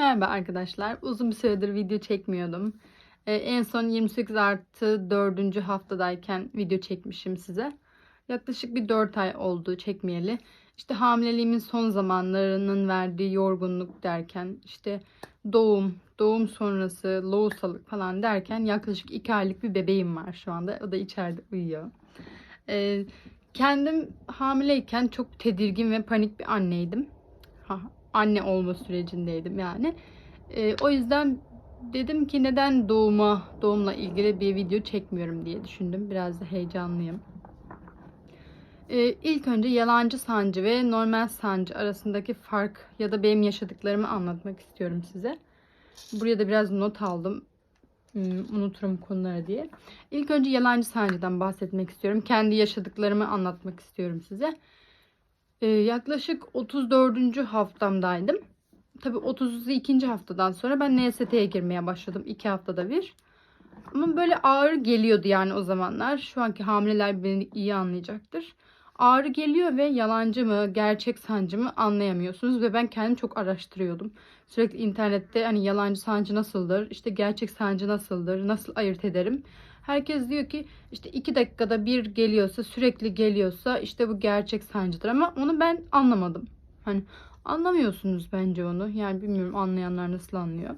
Merhaba arkadaşlar. Uzun bir süredir video çekmiyordum. Ee, en son 28 artı 4. haftadayken video çekmişim size. Yaklaşık bir 4 ay oldu çekmeyeli. İşte hamileliğimin son zamanlarının verdiği yorgunluk derken işte doğum, doğum sonrası lohusalık falan derken yaklaşık 2 aylık bir bebeğim var şu anda. O da içeride uyuyor. Ee, kendim hamileyken çok tedirgin ve panik bir anneydim. Ha, anne olma sürecindeydim yani. Ee, o yüzden dedim ki neden doğuma, doğumla ilgili bir video çekmiyorum diye düşündüm. Biraz da heyecanlıyım. Ee, ilk önce yalancı sancı ve normal sancı arasındaki fark ya da benim yaşadıklarımı anlatmak istiyorum size. Buraya da biraz not aldım. Hmm, unuturum konuları diye. İlk önce yalancı sancıdan bahsetmek istiyorum. Kendi yaşadıklarımı anlatmak istiyorum size. Ee, yaklaşık 34. haftamdaydım. Tabii 32. haftadan sonra ben NST'ye girmeye başladım. 2 haftada bir. Ama böyle ağrı geliyordu yani o zamanlar. Şu anki hamileler beni iyi anlayacaktır. Ağrı geliyor ve yalancı mı, gerçek sancı mı anlayamıyorsunuz ve ben kendim çok araştırıyordum. Sürekli internette hani yalancı sancı nasıldır, işte gerçek sancı nasıldır, nasıl ayırt ederim. Herkes diyor ki işte iki dakikada bir geliyorsa, sürekli geliyorsa işte bu gerçek sancıdır ama onu ben anlamadım. Hani anlamıyorsunuz bence onu. Yani bilmiyorum anlayanlar nasıl anlıyor.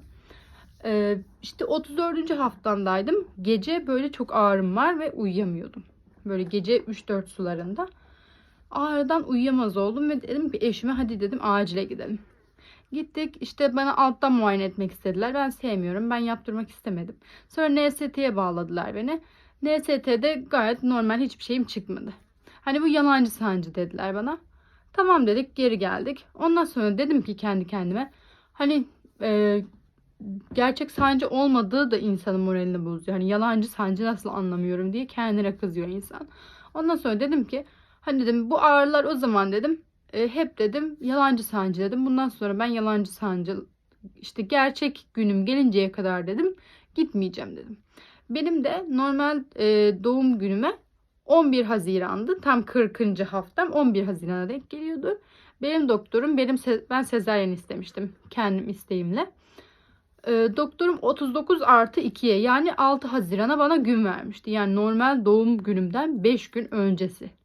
Ee, işte 34. haftamdaydım. Gece böyle çok ağrım var ve uyuyamıyordum. Böyle gece 3-4 sularında. Ağrıdan uyuyamaz oldum ve dedim ki eşime hadi dedim acile gidelim. Gittik işte bana alttan muayene etmek istediler. Ben sevmiyorum. Ben yaptırmak istemedim. Sonra NST'ye bağladılar beni. NST'de gayet normal hiçbir şeyim çıkmadı. Hani bu yalancı sancı dediler bana. Tamam dedik geri geldik. Ondan sonra dedim ki kendi kendime hani e, gerçek sancı olmadığı da insanın moralini bozuyor. Hani yalancı sancı nasıl anlamıyorum diye kendine kızıyor insan. Ondan sonra dedim ki hani dedim bu ağrılar o zaman dedim e, hep dedim yalancı sancı dedim. Bundan sonra ben yalancı sancı işte gerçek günüm gelinceye kadar dedim gitmeyeceğim dedim. Benim de normal e, doğum günüme 11 Haziran'dı. Tam 40. haftam 11 Haziran'a denk geliyordu. Benim doktorum benim ben sezaryen istemiştim kendim isteğimle. E, doktorum 39 artı 2'ye yani 6 Haziran'a bana gün vermişti. Yani normal doğum günümden 5 gün öncesi.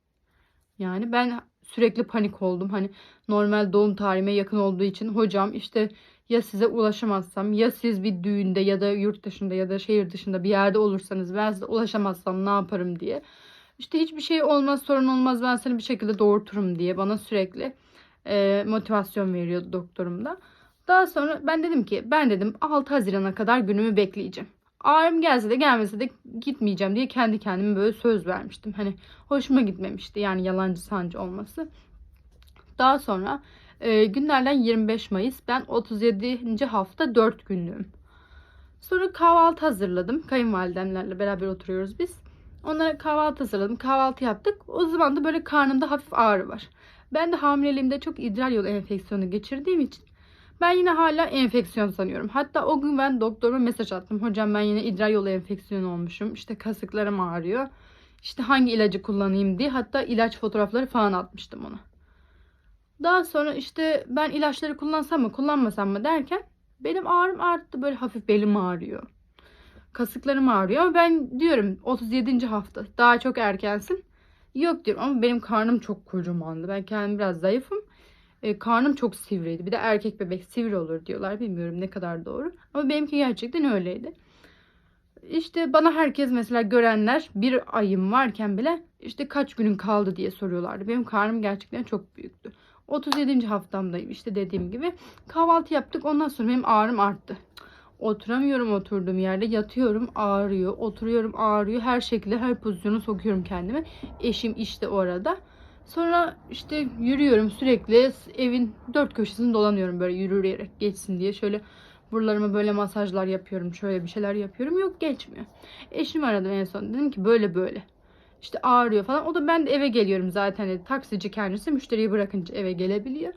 Yani ben sürekli panik oldum. Hani normal doğum tarihime yakın olduğu için hocam işte ya size ulaşamazsam ya siz bir düğünde ya da yurt dışında ya da şehir dışında bir yerde olursanız ben size ulaşamazsam ne yaparım diye. İşte hiçbir şey olmaz sorun olmaz ben seni bir şekilde doğurturum diye bana sürekli e, motivasyon veriyordu doktorum da. Daha sonra ben dedim ki ben dedim 6 Haziran'a kadar günümü bekleyeceğim. Ağrım gelse de gelmese de gitmeyeceğim diye kendi kendime böyle söz vermiştim. Hani hoşuma gitmemişti yani yalancı sancı olması. Daha sonra e, günlerden 25 Mayıs ben 37. hafta 4 günlüğüm. Sonra kahvaltı hazırladım. Kayınvalidemlerle beraber oturuyoruz biz. Onlara kahvaltı hazırladım. Kahvaltı yaptık. O zaman da böyle karnımda hafif ağrı var. Ben de hamileliğimde çok idrar yolu enfeksiyonu geçirdiğim için ben yine hala enfeksiyon sanıyorum. Hatta o gün ben doktoruma mesaj attım. Hocam ben yine idrar yolu enfeksiyonu olmuşum. İşte kasıklarım ağrıyor. İşte hangi ilacı kullanayım diye. Hatta ilaç fotoğrafları falan atmıştım ona. Daha sonra işte ben ilaçları kullansam mı kullanmasam mı derken benim ağrım arttı. Böyle hafif belim ağrıyor. Kasıklarım ağrıyor. Ama ben diyorum 37. hafta daha çok erkensin. Yok diyorum ama benim karnım çok kocamandı. Ben kendim biraz zayıfım. E, karnım çok sivriydi. Bir de erkek bebek sivri olur diyorlar. Bilmiyorum ne kadar doğru. Ama benimki gerçekten öyleydi. İşte bana herkes mesela görenler bir ayım varken bile işte kaç günün kaldı diye soruyorlardı. Benim karnım gerçekten çok büyüktü. 37. haftamdayım işte dediğim gibi. Kahvaltı yaptık. Ondan sonra benim ağrım arttı. Oturamıyorum oturduğum yerde. Yatıyorum ağrıyor. Oturuyorum ağrıyor. Her şekilde her pozisyonu sokuyorum kendime. Eşim işte orada. Sonra işte yürüyorum sürekli evin dört köşesini dolanıyorum böyle yürüyerek geçsin diye. Şöyle buralarıma böyle masajlar yapıyorum. Şöyle bir şeyler yapıyorum. Yok geçmiyor. Eşim aradım en son. Dedim ki böyle böyle. İşte ağrıyor falan. O da ben de eve geliyorum zaten dedi. Taksici kendisi müşteriyi bırakınca eve gelebiliyor.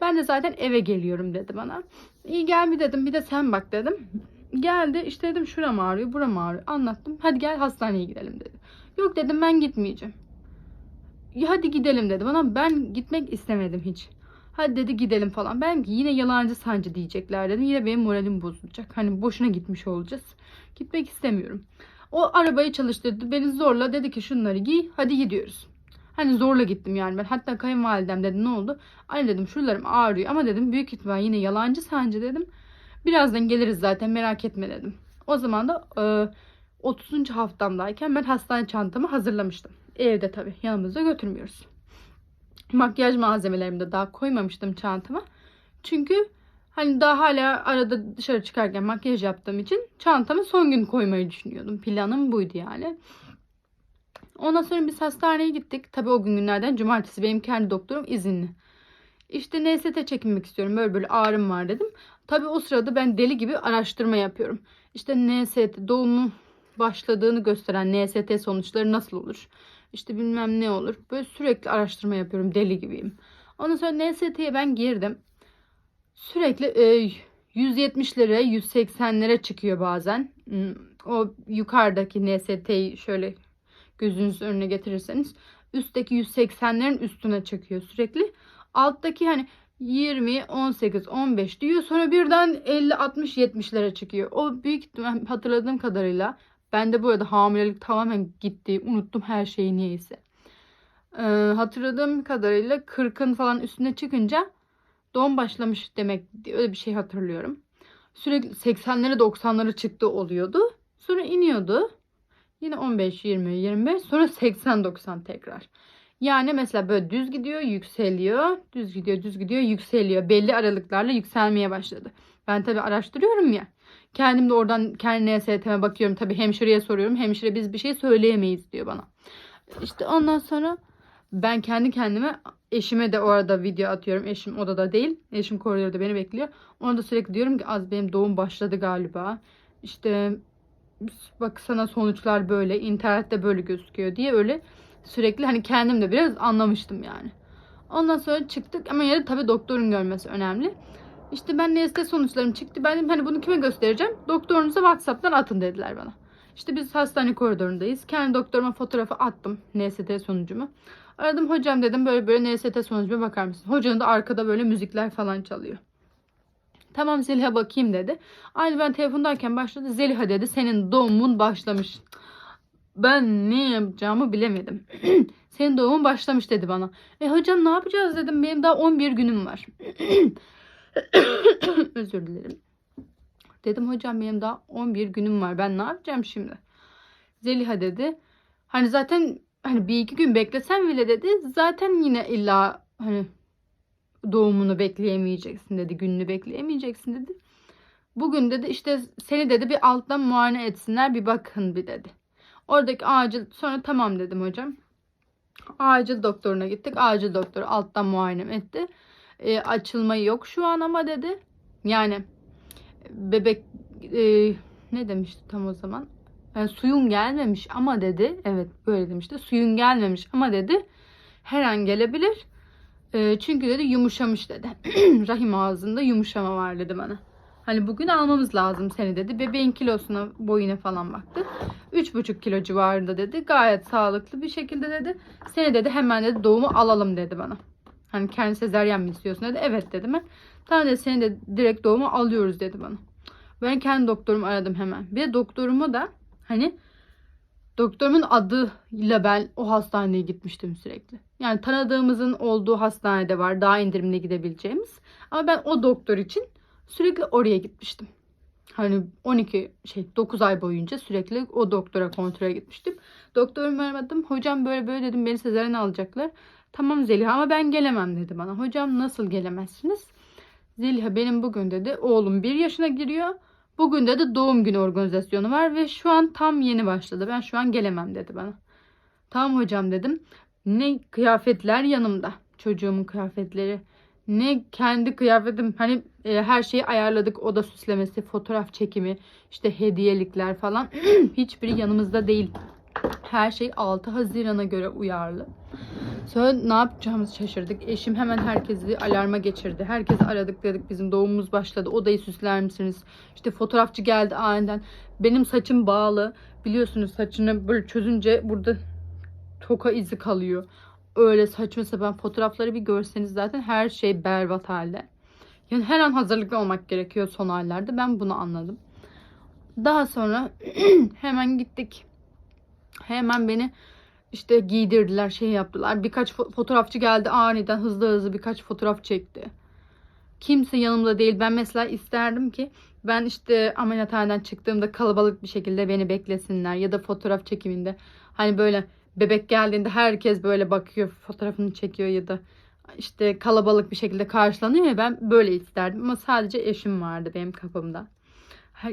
Ben de zaten eve geliyorum dedi bana. İyi gel bir dedim. Bir de sen bak dedim. Geldi işte dedim şuram ağrıyor buram ağrıyor. Anlattım. Hadi gel hastaneye gidelim dedi. Yok dedim ben gitmeyeceğim. Ya hadi gidelim dedi bana. Ben gitmek istemedim hiç. Hadi dedi gidelim falan. Ben yine yalancı sancı diyecekler dedim. Yine benim moralim bozulacak. Hani boşuna gitmiş olacağız. Gitmek istemiyorum. O arabayı çalıştırdı. Beni zorla dedi ki şunları giy. Hadi gidiyoruz. Hani zorla gittim yani ben. Hatta kayınvalidem dedi ne oldu? Anne dedim şuralarım ağrıyor. Ama dedim büyük ihtimal yine yalancı sancı dedim. Birazdan geliriz zaten merak etme dedim. O zaman da e, 30. haftamdayken ben hastane çantamı hazırlamıştım. Evde tabii yanımızda götürmüyoruz. Makyaj malzemelerimi de daha koymamıştım çantama. Çünkü hani daha hala arada dışarı çıkarken makyaj yaptığım için çantamı son gün koymayı düşünüyordum. Planım buydu yani. Ondan sonra biz hastaneye gittik. Tabii o gün günlerden cumartesi benim kendi doktorum izinli. İşte NST çekinmek istiyorum. Böyle böyle ağrım var dedim. Tabii o sırada ben deli gibi araştırma yapıyorum. İşte NST doğumu başladığını gösteren NST sonuçları nasıl olur? İşte bilmem ne olur. Böyle sürekli araştırma yapıyorum. Deli gibiyim. Ondan sonra NST'ye ben girdim. Sürekli e, 170'lere 180'lere çıkıyor bazen. Hmm, O yukarıdaki NST'yi şöyle gözünüzün önüne getirirseniz üstteki 180'lerin üstüne çıkıyor sürekli. Alttaki hani 20, 18, 15 diyor. Sonra birden 50, 60, 70'lere çıkıyor. O büyük hatırladığım kadarıyla ben de bu arada hamilelik tamamen gitti. Unuttum her şeyi niyeyse. Ee, hatırladığım kadarıyla 40'ın falan üstüne çıkınca doğum başlamış demek öyle bir şey hatırlıyorum. Sürekli 80'lere 90'lara çıktı oluyordu. Sonra iniyordu. Yine 15, 20, 25 sonra 80, 90 tekrar. Yani mesela böyle düz gidiyor, yükseliyor, düz gidiyor, düz gidiyor, yükseliyor. Belli aralıklarla yükselmeye başladı. Ben tabii araştırıyorum ya. Kendim de oradan kendi NST'me bakıyorum. Tabii hemşireye soruyorum. Hemşire biz bir şey söyleyemeyiz diyor bana. İşte ondan sonra ben kendi kendime eşime de o arada video atıyorum. Eşim odada değil. Eşim koridorda beni bekliyor. Ona da sürekli diyorum ki az benim doğum başladı galiba. İşte bak sana sonuçlar böyle. internette böyle gözüküyor diye öyle sürekli hani kendim de biraz anlamıştım yani. Ondan sonra çıktık ama yine tabii doktorun görmesi önemli. İşte ben NST sonuçlarım çıktı. Ben hani bunu kime göstereceğim? Doktorunuza WhatsApp'tan atın dediler bana. İşte biz hastane koridorundayız. Kendi doktoruma fotoğrafı attım NST sonucumu. Aradım hocam dedim böyle böyle NST sonucuma bakar mısın? Hocanın da arkada böyle müzikler falan çalıyor. Tamam Zeliha bakayım dedi. Aynı ben telefondayken başladı. Zeliha dedi senin doğumun başlamış. Ben ne yapacağımı bilemedim. senin doğumun başlamış dedi bana. E hocam ne yapacağız dedim. Benim daha 11 günüm var. Özür dilerim. Dedim hocam benim daha 11 günüm var. Ben ne yapacağım şimdi? Zeliha dedi. Hani zaten hani bir iki gün beklesem bile dedi. Zaten yine illa hani doğumunu bekleyemeyeceksin dedi. Gününü bekleyemeyeceksin dedi. Bugün dedi işte seni dedi bir alttan muayene etsinler bir bakın bir dedi. Oradaki acil sonra tamam dedim hocam. Acil doktoruna gittik. Acil doktor alttan muayene etti. E, açılma yok şu an ama dedi. Yani bebek e, ne demişti tam o zaman? Yani suyun gelmemiş ama dedi. Evet böyle demişti. Suyun gelmemiş ama dedi. Her an gelebilir. E, çünkü dedi yumuşamış dedi. Rahim ağzında yumuşama var dedi bana. Hani bugün almamız lazım seni dedi. Bebeğin kilosuna boyuna falan baktı. 3,5 kilo civarında dedi. Gayet sağlıklı bir şekilde dedi. Seni dedi hemen dedi doğumu alalım dedi bana. Hani kendi sezeryen mi istiyorsun dedi. Evet dedim ben. Tamam dedi seni de direkt doğumu alıyoruz dedi bana. Ben kendi doktorumu aradım hemen. Bir de doktorumu da hani doktorumun adıyla ben o hastaneye gitmiştim sürekli. Yani tanıdığımızın olduğu hastanede var. Daha indirimli gidebileceğimiz. Ama ben o doktor için sürekli oraya gitmiştim. Hani 12 şey 9 ay boyunca sürekli o doktora kontrole gitmiştim. Doktorumu aradım. Hocam böyle böyle dedim beni sezaryen alacaklar. Tamam Zeliha ama ben gelemem dedi bana. Hocam nasıl gelemezsiniz? Zeliha benim bugün dedi oğlum 1 yaşına giriyor. Bugün dedi doğum günü organizasyonu var ve şu an tam yeni başladı. Ben şu an gelemem dedi bana. Tamam hocam dedim. Ne kıyafetler yanımda. Çocuğumun kıyafetleri. Ne kendi kıyafetim. Hani e, her şeyi ayarladık. Oda süslemesi, fotoğraf çekimi, işte hediyelikler falan. Hiçbiri yanımızda değil. Her şey 6 Haziran'a göre uyarlı. Sonra ne yapacağımızı şaşırdık. Eşim hemen herkesi alarma geçirdi. Herkesi aradık dedik bizim doğumumuz başladı. Odayı süsler misiniz? İşte fotoğrafçı geldi aniden. Benim saçım bağlı. Biliyorsunuz saçını böyle çözünce burada toka izi kalıyor. öyle saçma sapan fotoğrafları bir görseniz zaten her şey berbat halde. Yani her an hazırlıklı olmak gerekiyor son hallerde. Ben bunu anladım. Daha sonra hemen gittik. Hemen beni işte giydirdiler, şey yaptılar. Birkaç fo- fotoğrafçı geldi aniden hızlı hızlı birkaç fotoğraf çekti. Kimse yanımda değil. Ben mesela isterdim ki ben işte ameliyathaneden çıktığımda kalabalık bir şekilde beni beklesinler ya da fotoğraf çekiminde hani böyle bebek geldiğinde herkes böyle bakıyor fotoğrafını çekiyor ya da işte kalabalık bir şekilde karşılanıyor ya ben böyle isterdim ama sadece eşim vardı benim kafamda.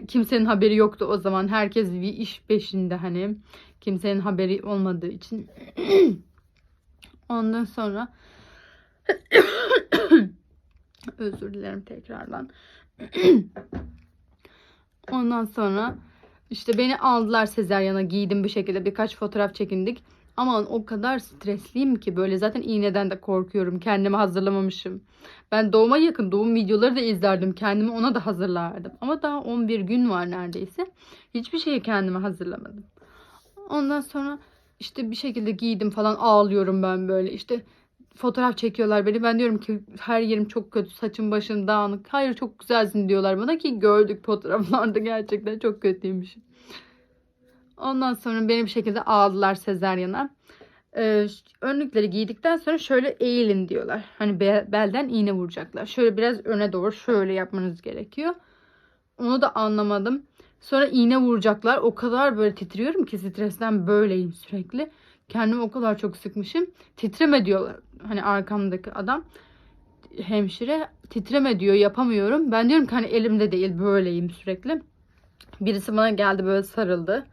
Kimsenin haberi yoktu o zaman. Herkes bir iş peşinde hani. Kimsenin haberi olmadığı için. Ondan sonra özür dilerim tekrardan. Ondan sonra işte beni aldılar sezaryana giydim bir şekilde birkaç fotoğraf çekindik. Ama o kadar stresliyim ki böyle zaten iğneden de korkuyorum. Kendimi hazırlamamışım. Ben doğuma yakın doğum videoları da izlerdim. Kendimi ona da hazırlardım. Ama daha 11 gün var neredeyse. Hiçbir şeyi kendime hazırlamadım. Ondan sonra işte bir şekilde giydim falan ağlıyorum ben böyle. İşte fotoğraf çekiyorlar beni. Ben diyorum ki her yerim çok kötü. Saçım başım dağınık. Hayır çok güzelsin diyorlar bana ki gördük fotoğraflarda gerçekten çok kötüymüş. Ondan sonra beni bir şekilde aldılar sezaryana. Ee, önlükleri giydikten sonra şöyle eğilin diyorlar. Hani be- belden iğne vuracaklar. Şöyle biraz öne doğru şöyle yapmanız gerekiyor. Onu da anlamadım. Sonra iğne vuracaklar. O kadar böyle titriyorum ki stresten böyleyim sürekli. Kendimi o kadar çok sıkmışım. Titreme diyorlar. Hani arkamdaki adam hemşire titreme diyor yapamıyorum. Ben diyorum ki hani elimde değil böyleyim sürekli. Birisi bana geldi böyle sarıldı.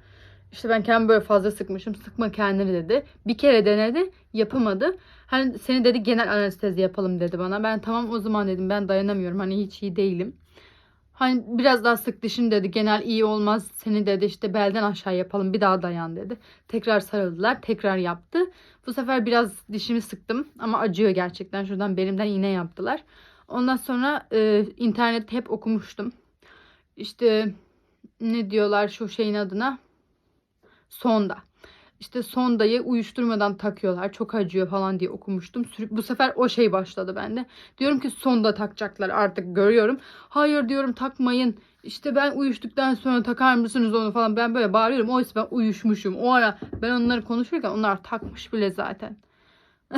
İşte ben kendimi böyle fazla sıkmışım. Sıkma kendini dedi. Bir kere denedi. Yapamadı. Hani seni dedi genel anestezi yapalım dedi bana. Ben tamam o zaman dedim ben dayanamıyorum. Hani hiç iyi değilim. Hani biraz daha sık dişin dedi. Genel iyi olmaz. Seni dedi işte belden aşağı yapalım. Bir daha dayan dedi. Tekrar sarıldılar. Tekrar yaptı. Bu sefer biraz dişimi sıktım. Ama acıyor gerçekten. Şuradan belimden iğne yaptılar. Ondan sonra e, internette hep okumuştum. İşte ne diyorlar şu şeyin adına? Sonda. İşte sondayı uyuşturmadan takıyorlar. Çok acıyor falan diye okumuştum. Bu sefer o şey başladı bende. Diyorum ki sonda takacaklar artık görüyorum. Hayır diyorum takmayın. İşte ben uyuştuktan sonra takar mısınız onu falan. Ben böyle bağırıyorum. Oysa ben uyuşmuşum. O ara ben onları konuşurken onlar takmış bile zaten.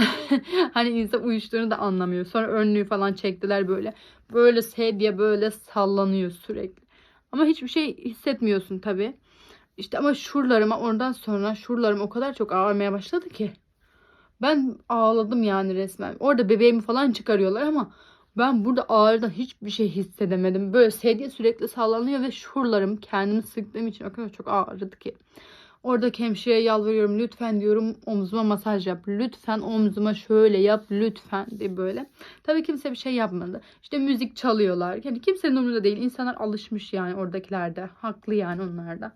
hani insan uyuştuğunu da anlamıyor. Sonra önlüğü falan çektiler böyle. Böyle sedye böyle sallanıyor sürekli. Ama hiçbir şey hissetmiyorsun tabii. İşte ama şuralarıma oradan sonra şuralarım o kadar çok ağrımaya başladı ki. Ben ağladım yani resmen. Orada bebeğimi falan çıkarıyorlar ama ben burada ağrıdan hiçbir şey hissedemedim. Böyle sedye sürekli sallanıyor ve şuralarım kendimi sıktığım için o kadar çok ağrıdı ki. Oradaki hemşireye yalvarıyorum lütfen diyorum omzuma masaj yap. Lütfen omzuma şöyle yap lütfen diye böyle. Tabii kimse bir şey yapmadı. İşte müzik çalıyorlar. Yani kimsenin umurunda değil. İnsanlar alışmış yani oradakilerde. Haklı yani onlar da.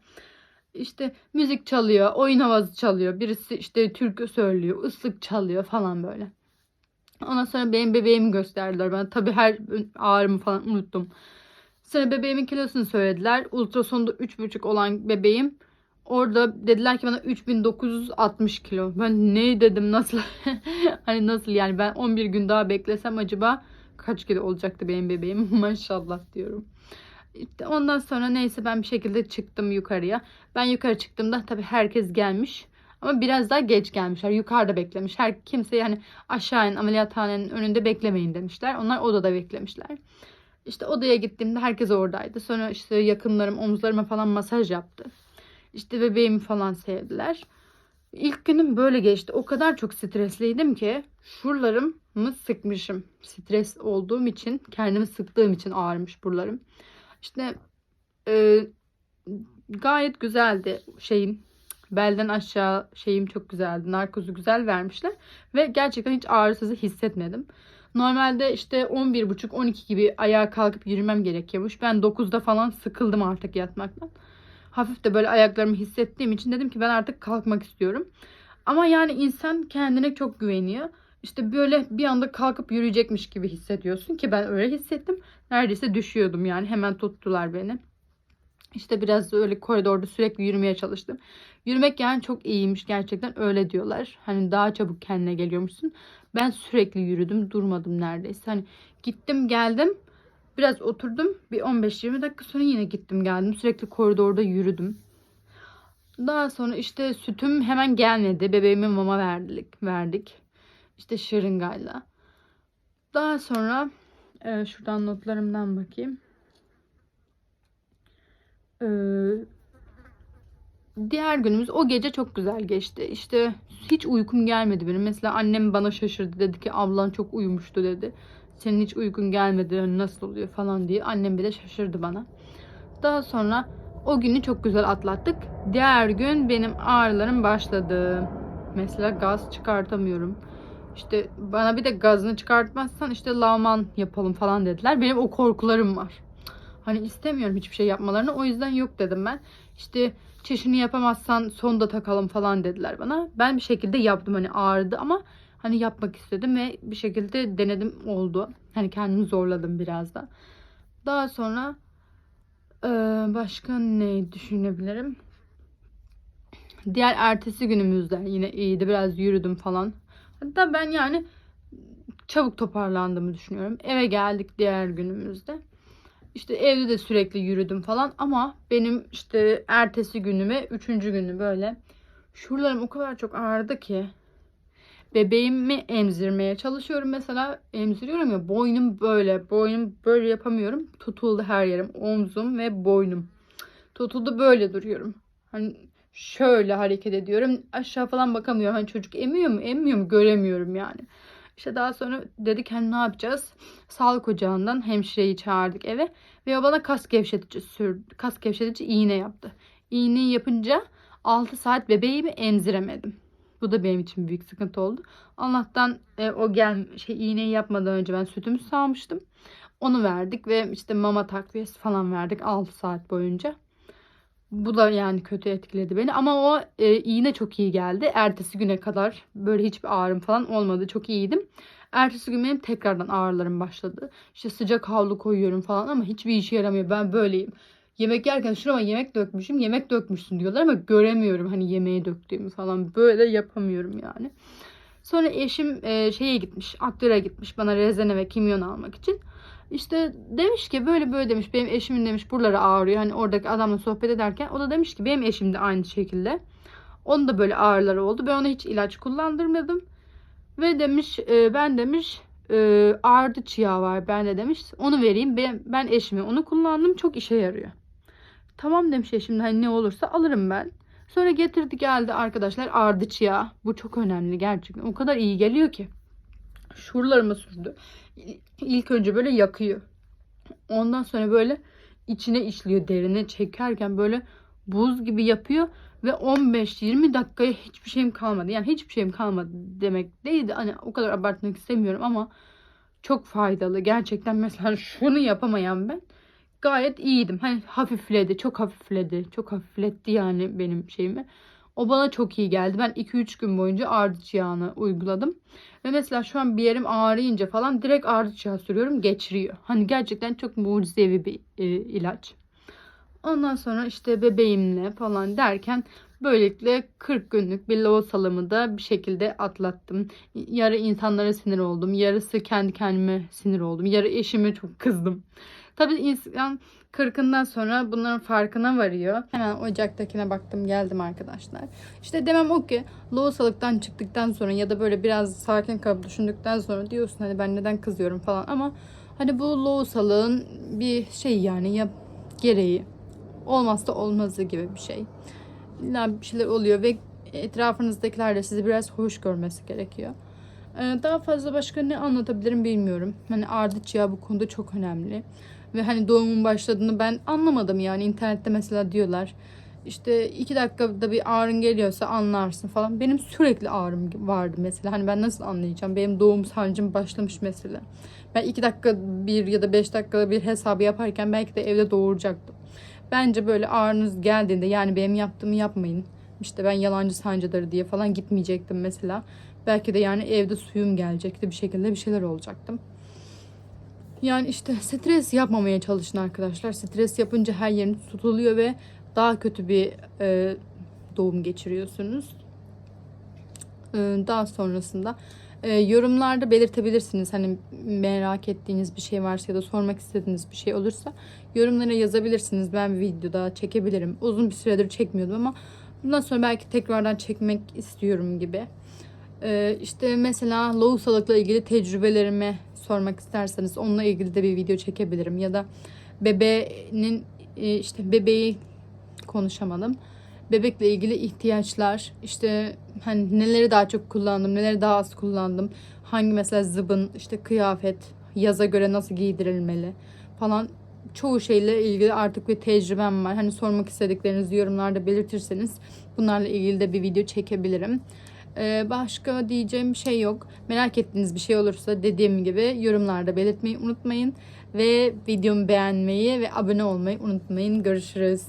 İşte müzik çalıyor, oyun havası çalıyor. Birisi işte türkü söylüyor, ıslık çalıyor falan böyle. Ondan sonra benim bebeğimi gösterdiler bana. Tabii her ağrımı falan unuttum. Sonra bebeğimin kilosunu söylediler. Ultrasonda 3,5 olan bebeğim. Orada dediler ki bana 3960 kilo. Ben ne dedim nasıl? hani nasıl yani ben 11 gün daha beklesem acaba kaç kilo olacaktı benim bebeğim? Maşallah diyorum. Ondan sonra neyse ben bir şekilde çıktım yukarıya. Ben yukarı çıktığımda tabii herkes gelmiş. Ama biraz daha geç gelmişler. Yukarıda beklemiş. Her kimse yani aşağı in ameliyathanenin önünde beklemeyin demişler. Onlar odada beklemişler. İşte odaya gittiğimde herkes oradaydı. Sonra işte yakınlarım omuzlarıma falan masaj yaptı. İşte bebeğimi falan sevdiler. İlk günüm böyle geçti. O kadar çok stresliydim ki şuralarımı sıkmışım. Stres olduğum için, kendimi sıktığım için ağrımış buralarım. İşte e, gayet güzeldi şeyim. Belden aşağı şeyim çok güzeldi. Narkozu güzel vermişler. Ve gerçekten hiç ağrısızı hissetmedim. Normalde işte 11.30-12 gibi ayağa kalkıp yürümem gerekiyormuş. Ben 9'da falan sıkıldım artık yatmaktan. Hafif de böyle ayaklarımı hissettiğim için dedim ki ben artık kalkmak istiyorum. Ama yani insan kendine çok güveniyor. İşte böyle bir anda kalkıp yürüyecekmiş gibi hissediyorsun ki ben öyle hissettim. Neredeyse düşüyordum yani hemen tuttular beni. İşte biraz öyle koridorda sürekli yürümeye çalıştım. Yürümek yani çok iyiymiş gerçekten öyle diyorlar. Hani daha çabuk kendine geliyormuşsun. Ben sürekli yürüdüm durmadım neredeyse. Hani gittim geldim biraz oturdum bir 15-20 dakika sonra yine gittim geldim. Sürekli koridorda yürüdüm. Daha sonra işte sütüm hemen gelmedi. Bebeğime mama verdik. verdik. İşte şırıngayla. Daha sonra e, şuradan notlarımdan bakayım. Ee, diğer günümüz o gece çok güzel geçti. İşte hiç uykum gelmedi benim. Mesela annem bana şaşırdı. Dedi ki ablan çok uyumuştu dedi. Senin hiç uykun gelmedi hani nasıl oluyor falan diye. Annem bile şaşırdı bana. Daha sonra o günü çok güzel atlattık. Diğer gün benim ağrılarım başladı. Mesela gaz çıkartamıyorum. İşte bana bir de gazını çıkartmazsan işte lağman yapalım falan dediler. Benim o korkularım var. Hani istemiyorum hiçbir şey yapmalarını. O yüzden yok dedim ben. İşte çeşini yapamazsan sonda takalım falan dediler bana. Ben bir şekilde yaptım hani ağrıdı ama hani yapmak istedim ve bir şekilde denedim oldu. Hani kendimi zorladım biraz da. Daha sonra ee, başka ne düşünebilirim? Diğer ertesi günümüzde yine iyiydi. Biraz yürüdüm falan. Hatta ben yani çabuk toparlandığımı düşünüyorum. Eve geldik diğer günümüzde. İşte evde de sürekli yürüdüm falan ama benim işte ertesi günüme üçüncü günü böyle. Şuralarım o kadar çok ağrıdı ki bebeğimi emzirmeye çalışıyorum mesela. Emziriyorum ya boynum böyle boynum böyle yapamıyorum. Tutuldu her yerim omzum ve boynum. Tutuldu böyle duruyorum. Hani şöyle hareket ediyorum. Aşağı falan bakamıyorum hani çocuk emiyor mu? Emmiyor mu? Göremiyorum yani. İşte daha sonra dedik hani ne yapacağız? Sağlık ocağından hemşireyi çağırdık eve ve o bana kas gevşetici sürdü. Kas gevşetici iğne yaptı. İğneyi yapınca 6 saat bebeğimi emziremedim. Bu da benim için büyük sıkıntı oldu. Allah'tan e, o gel şey iğneyi yapmadan önce ben sütümü sağmıştım. Onu verdik ve işte mama takviyesi falan verdik 6 saat boyunca. Bu da yani kötü etkiledi beni ama o e, iğne çok iyi geldi. Ertesi güne kadar böyle hiçbir ağrım falan olmadı. Çok iyiydim. Ertesi gün benim tekrardan ağrılarım başladı. İşte sıcak havlu koyuyorum falan ama hiçbir işe yaramıyor. Ben böyleyim. Yemek yerken şurama yemek dökmüşüm. Yemek dökmüşsün diyorlar ama göremiyorum hani yemeği döktüğümü falan. Böyle yapamıyorum yani. Sonra eşim e, şeye gitmiş. Aktöre gitmiş bana rezene ve kimyon almak için. İşte demiş ki böyle böyle demiş. Benim eşimin demiş buraları ağrıyor. Hani oradaki adamla sohbet ederken o da demiş ki benim eşim de aynı şekilde. Onun da böyle ağrıları oldu. Ben ona hiç ilaç kullandırmadım. Ve demiş e, ben demiş e, ardıç yağı var bende demiş. Onu vereyim. Ben, ben eşime onu kullandım. Çok işe yarıyor. Tamam demiş eşim hani ne olursa alırım ben. Sonra getirdi geldi arkadaşlar ardıç yağı. Bu çok önemli gerçekten. O kadar iyi geliyor ki. Şuralarıma sürdü. İlk önce böyle yakıyor. Ondan sonra böyle içine işliyor derine çekerken böyle buz gibi yapıyor ve 15-20 dakikaya hiçbir şeyim kalmadı. Yani hiçbir şeyim kalmadı demek değil de hani o kadar abartmak istemiyorum ama çok faydalı. Gerçekten mesela şunu yapamayan ben gayet iyiydim. Hani hafifledi, çok hafifledi. Çok hafifletti yani benim şeyimi. O bana çok iyi geldi. Ben 2-3 gün boyunca ardıç yağını uyguladım. Ve mesela şu an bir yerim ağrıyınca falan direkt ardıç yağı sürüyorum. Geçiriyor. Hani gerçekten çok mucizevi bir e, ilaç. Ondan sonra işte bebeğimle falan derken böylelikle 40 günlük bir loğusalımı da bir şekilde atlattım. Yarı insanlara sinir oldum. Yarısı kendi kendime sinir oldum. Yarı eşime çok kızdım. Tabii insan kırkından sonra bunların farkına varıyor. Hemen ocaktakine baktım geldim arkadaşlar. İşte demem o ki loğusalıktan çıktıktan sonra ya da böyle biraz sakin kalıp düşündükten sonra diyorsun hani ben neden kızıyorum falan ama hani bu loğusalığın bir şey yani ya gereği olmazsa olmazı gibi bir şey. İlla bir şeyler oluyor ve etrafınızdakiler de sizi biraz hoş görmesi gerekiyor. Ee, daha fazla başka ne anlatabilirim bilmiyorum. Hani ardıç yağı bu konuda çok önemli. Ve hani doğumun başladığını ben anlamadım yani internette mesela diyorlar. İşte iki dakikada bir ağrın geliyorsa anlarsın falan. Benim sürekli ağrım vardı mesela. Hani ben nasıl anlayacağım? Benim doğum sancım başlamış mesela. Ben iki dakika bir ya da beş dakikada bir hesabı yaparken belki de evde doğuracaktım. Bence böyle ağrınız geldiğinde yani benim yaptığımı yapmayın. İşte ben yalancı sancıları diye falan gitmeyecektim mesela. Belki de yani evde suyum gelecekti bir şekilde bir şeyler olacaktım. Yani işte stres yapmamaya çalışın arkadaşlar. Stres yapınca her yeriniz tutuluyor ve daha kötü bir e, doğum geçiriyorsunuz. E, daha sonrasında e, yorumlarda belirtebilirsiniz. Hani merak ettiğiniz bir şey varsa ya da sormak istediğiniz bir şey olursa yorumlara yazabilirsiniz. Ben bir videoda çekebilirim. Uzun bir süredir çekmiyordum ama bundan sonra belki tekrardan çekmek istiyorum gibi. E, işte mesela lohusalıkla ilgili tecrübelerimi sormak isterseniz onunla ilgili de bir video çekebilirim. Ya da bebeğinin e, işte bebeği konuşamadım. Bebekle ilgili ihtiyaçlar, işte hani neleri daha çok kullandım, neleri daha az kullandım. Hangi mesela zıbın, işte kıyafet, yaza göre nasıl giydirilmeli falan çoğu şeyle ilgili artık bir tecrübem var. Hani sormak istediklerinizi yorumlarda belirtirseniz bunlarla ilgili de bir video çekebilirim. Ee, başka diyeceğim bir şey yok. Merak ettiğiniz bir şey olursa dediğim gibi yorumlarda belirtmeyi unutmayın. Ve videomu beğenmeyi ve abone olmayı unutmayın. Görüşürüz.